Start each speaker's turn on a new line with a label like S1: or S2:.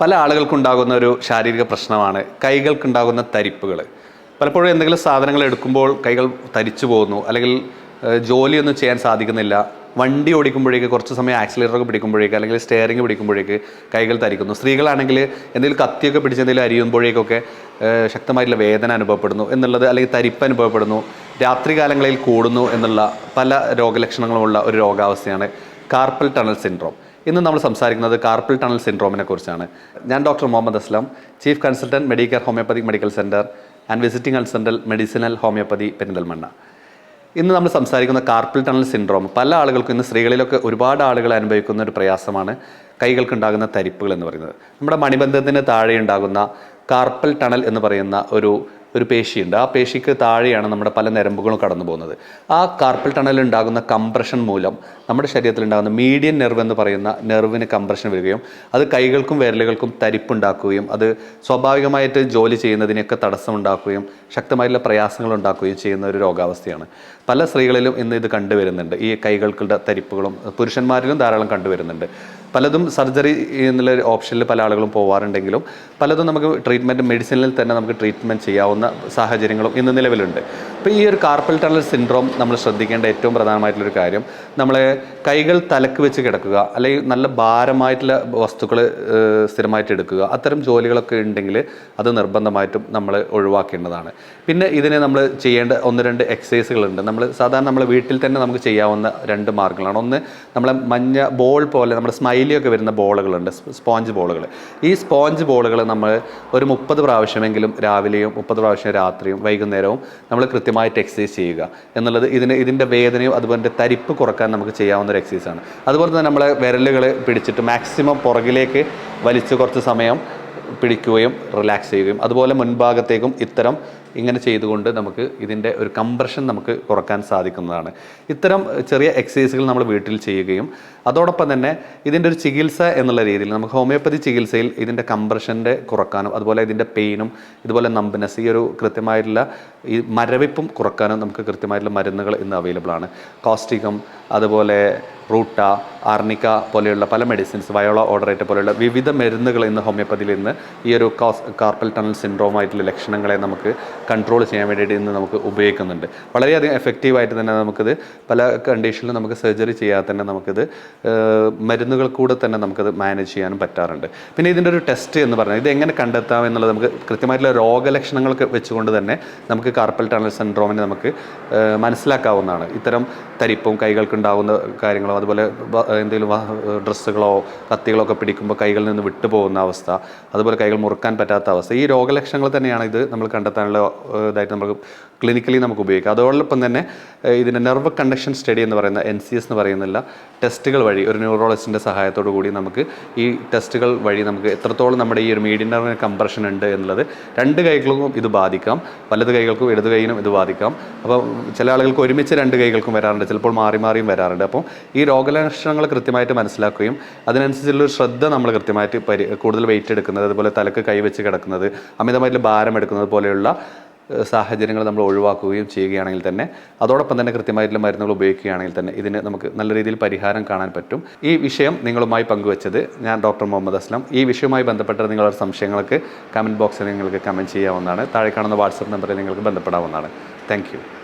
S1: പല ആളുകൾക്കുണ്ടാകുന്ന ഒരു ശാരീരിക പ്രശ്നമാണ്. കൈകൾക്കുണ്ടാകുന്ന തരിപ്പുകൾ പലപ്പോഴും എന്തെങ്കിലും സാധനങ്ങൾ എടുക്കുമ്പോൾ കൈകൾ തരിച്ചു പോകുന്നു. അല്ലെങ്കിൽ ജോലിയൊന്നും ചെയ്യാൻ സാധിക്കുന്നില്ല. വണ്ടി ഓടിക്കുമ്പോഴേക്ക് കുറച്ച് സമയം ആക്സിലേറ്ററൊക്കെ പിടിക്കുമ്പോഴേക്ക് അല്ലെങ്കിൽ സ്റ്റെയറിംഗ് പിടിക്കുമ്പോഴേക്ക് കൈകൾ തരിക്കുന്നു. സ്ത്രീകളാണെങ്കിൽ എന്തെങ്കിലും കത്തിയൊക്കെ പിടിച്ച് എന്തെങ്കിലും അരിയുമ്പോഴേക്കൊക്കെ ശക്തമായിട്ടുള്ള വേദന അനുഭവപ്പെടുന്നു എന്നുള്ളത് അല്ലെങ്കിൽ തരിപ്പ് അനുഭവപ്പെടുന്നു. രാത്രികാലങ്ങളിൽ കൂടുന്നു എന്നുള്ള പല രോഗലക്ഷണങ്ങളുമുള്ള ഒരു രോഗാവസ്ഥയാണ്. കാർപ്പൽ ടണൽ സിൻഡ്രോം ഇന്ന് നമ്മൾ സംസാരിക്കുന്നത് കാർപ്പൽ ടണൽ സിൻഡ്രോമിനെ കുറിച്ചാണ്. ഞാൻ doctor Muhammad Aslam chief consultant medical homoeopathy medical centre and visiting consultant medicinal homoeopathy Perinthalmanna. ഇന്ന് നമ്മൾ സംസാരിക്കുന്ന കാർപ്പിൽ ടണൽ സിൻഡ്രോം പല ആളുകൾക്കും ഇന്ന് സ്ത്രീകളിലൊക്കെ ഒരുപാട് ആളുകൾ അനുഭവിക്കുന്ന ഒരു പ്രയാസമാണ് കൈകൾക്കുണ്ടാകുന്ന തരിപ്പുകൾ എന്ന് പറയുന്നത്. നമ്മുടെ മണിബന്ധത്തിന് താഴെ ഉണ്ടാകുന്ന കാർപ്പൽ ടണൽ എന്ന് പറയുന്ന ഒരു ഒരു പേശിയുണ്ട്. ആ പേശിക്ക് താഴെയാണ് നമ്മുടെ പല ഞരമ്പുകളും കടന്നു പോകുന്നത് ആ കാർപ്പൽ ടണലിൽ ഉണ്ടാകുന്ന കംപ്രഷൻ മൂലം നമ്മുടെ ശരീരത്തിൽ ഉണ്ടാകുന്ന മീഡിയൻ നെർവ് എന്ന് പറയുന്ന നെർവിന് കംപ്രഷൻ വരികയും അത് കൈകൾക്കും വിരലുകൾക്കും തരിപ്പുണ്ടാക്കുകയും അത് സ്വാഭാവികമായിട്ട് ജോലി ചെയ്യുന്നതിനൊക്കെ തടസ്സമുണ്ടാക്കുകയും ശക്തമായിട്ടുള്ള പ്രയാസങ്ങൾ ഉണ്ടാക്കുകയും ചെയ്യുന്ന ഒരു രോഗാവസ്ഥയാണ്. പല സ്ത്രീകളിലും ഇന്ന് ഇത് കണ്ടുവരുന്നുണ്ട്. ഈ കൈകൾക്കുള്ള തരിപ്പുകളും പുരുഷന്മാരിലും ധാരാളം കണ്ടുവരുന്നുണ്ട്. പലതും സർജറി എന്നുള്ള ഓപ്ഷനിൽ പല ആളുകളും പോവാറുണ്ടെങ്കിലും പലതും നമുക്ക് ട്രീറ്റ്മെന്റ് മെഡിസിനിൽ തന്നെ നമുക്ക് ട്രീറ്റ്മെന്റ് ചെയ്യാവുന്ന സാഹചര്യങ്ങളും ഇന്ന് നിലവിലുണ്ട്. അപ്പോൾ ഈ ഒരു കാർപ്പൽ ടണൽ സിൻഡ്രോം നമ്മൾ ശ്രദ്ധിക്കേണ്ട ഏറ്റവും പ്രധാനമായിട്ടുള്ളൊരു കാര്യം നമ്മളെ കൈകൾ തലക്ക് വെച്ച് കിടക്കുക അല്ലെങ്കിൽ നല്ല ഭാരമായിട്ടുള്ള വസ്തുക്കൾ സ്ഥിരമായിട്ട് എടുക്കുക അത്തരം ജോലികളൊക്കെ ഉണ്ടെങ്കിൽ അത് നിർബന്ധമായിട്ടും നമ്മൾ ഒഴിവാക്കേണ്ടതാണ്. പിന്നെ ഇതിനെ നമ്മൾ ചെയ്യേണ്ട ഒന്ന് രണ്ട് എക്സസൈസുകളുണ്ട് നമ്മൾ സാധാരണ നമ്മൾ വീട്ടിൽ തന്നെ നമുക്ക് ചെയ്യാവുന്ന രണ്ട് മാർഗങ്ങളാണ്. ഒന്ന് നമ്മളെ മഞ്ഞ ബോൾ പോലെ നമ്മുടെ സ്മൈലിയൊക്കെ വരുന്ന ബോളുകളുണ്ട് സ്പോഞ്ച് ബോളുകൾ ഈ സ്പോഞ്ച് ബോളുകൾ നമ്മൾ ഒരു മുപ്പത് പ്രാവശ്യമെങ്കിലും രാവിലെയും മുപ്പത് പ്രാവശ്യം രാത്രിയും വൈകുന്നേരവും നമ്മൾ കൃത്യമായിട്ട് എക്സസൈസ് ചെയ്യുക. എന്നുള്ളത് ഇതിന് ഇതിന്റെ വേദനയും അതുപോലെ തരിപ്പ് കുറയ്ക്കാൻ നമുക്ക് ചെയ്യാവുന്ന ഒരു എക്സസൈസാണ് അതുപോലെ തന്നെ നമ്മളെ വിരലുകൾ പിടിച്ചിട്ട് മാക്സിമം പുറകിലേക്ക് വലിച്ച് കുറച്ച് സമയം പിടിക്കുകയും റിലാക്സ് ചെയ്യുകയും അതുപോലെ മുൻഭാഗത്തേക്കും ഇത്തരം ഇങ്ങനെ ചെയ്തുകൊണ്ട് നമുക്ക് ഇതിന്റെ ഒരു കംപ്രഷൻ നമുക്ക് കുറയ്ക്കാൻ സാധിക്കുന്നതാണ്. ഇത്തരം ചെറിയ എക്സസൈസുകൾ നമ്മൾ വീട്ടിൽ ചെയ്യുകയും അതോടൊപ്പം തന്നെ ഇതിന്റെ ഒരു ചികിത്സ എന്നുള്ള രീതിയിൽ നമുക്ക് ഹോമിയോപ്പതി ചികിത്സയിൽ ഇതിന്റെ കംപ്രഷന്റെ കുറക്കാനും അതുപോലെ ഇതിന്റെ പെയിനും ഇതുപോലെ നമ്പിനെസ് ഈ ഒരു കൃത്യമായിട്ടുള്ള ഈ മരവിപ്പും കുറക്കാനും നമുക്ക് കൃത്യമായിട്ടുള്ള മരുന്നുകൾ ഇന്ന് അവൈലബിൾ ആണ്. കോസ്റ്റികം അതുപോലെ റൂട്ട ആർണിക്ക പോലെയുള്ള പല മെഡിസിൻസ് വയോള ഓർഡറേറ്റ് പോലെയുള്ള വിവിധ മരുന്നുകൾ ഇന്ന് ഹോമിയോപ്പതിയിൽ ഇന്ന് ഈ ഒരു കോസ് കാർപ്പൽ ടണൽ സിൻഡ്രോം ആയിട്ടുള്ള ലക്ഷണങ്ങളെ നമുക്ക് കൺട്രോൾ ചെയ്യാൻ വേണ്ടിയിട്ട് ഇന്ന് നമുക്ക് ഉപയോഗിക്കുന്നുണ്ട്. വളരെയധികം എഫക്റ്റീവായിട്ട് തന്നെ നമുക്കിത് പല കണ്ടീഷനിലും നമുക്ക് സർജറി ചെയ്യാതെ തന്നെ നമുക്കിത് മരുന്നുകൾ കൂടെ തന്നെ നമുക്കത് മാനേജ് ചെയ്യാനും പറ്റാറുണ്ട്. പിന്നെ ഇതിന്റെ ഒരു ടെസ്റ്റ് എന്ന് പറഞ്ഞാൽ ഇത് എങ്ങനെ കണ്ടെത്താം എന്നുള്ളത് നമുക്ക് കൃത്യമായിട്ടുള്ള രോഗലക്ഷണങ്ങളൊക്കെ വെച്ചുകൊണ്ട് തന്നെ നമുക്ക് കാർപ്പൽ ടണൽ സിൻഡ്രോമിനെ നമുക്ക് മനസ്സിലാക്കാവുന്നതാണ്. ഇത്തരം തരിപ്പും കൈകൾക്കുണ്ടാവുന്ന കാര്യങ്ങളോ അതുപോലെ എന്തെങ്കിലും ഡ്രസ്സുകളോ കത്തികളോ ഒക്കെ പിടിക്കുമ്പോൾ കൈകളിൽ നിന്ന് വിട്ടുപോകുന്ന അവസ്ഥ അതുപോലെ കൈകൾ മുറുക്കാൻ പറ്റാത്ത അവസ്ഥ ഈ രോഗലക്ഷണങ്ങൾ തന്നെയാണ് ഇത് നമ്മൾ കണ്ടെത്താനുള്ള ഇതായിട്ട് നമുക്ക് ക്ലിനിക്കലി നമുക്ക് ഉപയോഗിക്കാം. അതോടൊപ്പം തന്നെ ഇതിന്റെ നെർവ് കണ്ടക്ഷൻ സ്റ്റഡി എന്ന് പറയുന്ന എൻ സി എസ് എന്ന് പറയുന്നില്ല ടെസ്റ്റുകൾ വഴി ഒരു ന്യൂറോളജിസ്റ്റിന്റെ സഹായത്തോടു കൂടി നമുക്ക് ഈ ടെസ്റ്റുകൾ വഴി നമുക്ക് എത്രത്തോളം നമ്മുടെ ഈ ഒരു മീഡിയൻ നെർവിന് കംപ്രഷൻ ഉണ്ട് എന്നുള്ളത് രണ്ട് കൈകൾക്കും ഇത് ബാധിക്കാം വലത് കൈകൾക്കും ഇടത് കൈയിനും ഇത് ബാധിക്കാം. അപ്പോൾ ചില ആളുകൾക്ക് ഒരുമിച്ച് രണ്ട് കൈകൾക്കും വരാറുണ്ട് ചിലപ്പോൾ മാറി മാറിയും വരാറുണ്ട്. അപ്പോൾ ഈ രോഗലക്ഷണങ്ങൾ കൃത്യമായിട്ട് മനസ്സിലാക്കുകയും അതിനനുസരിച്ചുള്ളൊരു ശ്രദ്ധ നമ്മൾ കൃത്യമായിട്ട് പരി കൂടുതൽ വെയിറ്റ് എടുക്കുന്നത് അതുപോലെ തലക്ക് കൈവച്ച് കിടക്കുന്നത് അമിതമായിട്ട് ഭാരം എടുക്കുന്നത് പോലെയുള്ള സാഹചര്യങ്ങൾ നമ്മൾ ഒഴിവാക്കുകയും ചെയ്യുകയാണെങ്കിൽ തന്നെ അതോടൊപ്പം തന്നെ കൃത്യമായിട്ടുള്ള മരുന്നുകൾ ഉപയോഗിക്കുകയാണെങ്കിൽ തന്നെ ഇതിന് നമുക്ക് നല്ല രീതിയിൽ പരിഹാരം കാണാൻ പറ്റും. ഈ വിഷയം നിങ്ങളുമായി പങ്കുവച്ചത് ഞാൻ ഡോക്ടർ മുഹമ്മദ് അസ്ലം. ഈ വിഷയവുമായി ബന്ധപ്പെട്ട നിങ്ങളുടെ സംശയങ്ങൾക്ക് കമന്റ് ബോക്സിൽ നിങ്ങൾക്ക് കമന്റ് ചെയ്യാവുന്നതാണ്. താഴെ കാണുന്ന വാട്സപ്പ് നമ്പറിൽ നിങ്ങൾക്ക് ബന്ധപ്പെടാവുന്നതാണ്. താങ്ക്